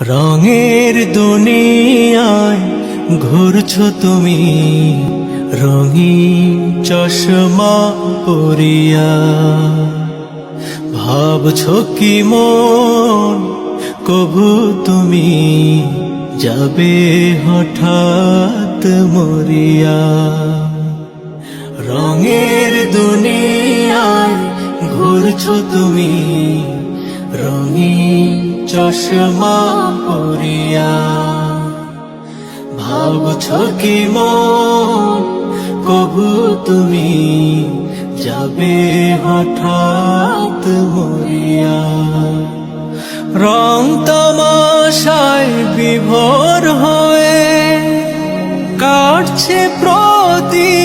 রঙের দুনিয়ায় ঘুরছো তুমি, রঙিন চশমা পরিয়া। ভাবছ কি মন কভু তুমি যাবে হঠাৎ মরিয়া। রঙের দুনিয়ায় ঘুরছো তুমি, রঙিন চশমা পরিয়া। ভাবছ কি মন, কবু তুমি যাবে হঠাৎ মরিয়া। রং তমাশায় বিভোর হয়ে কাটছে প্রতি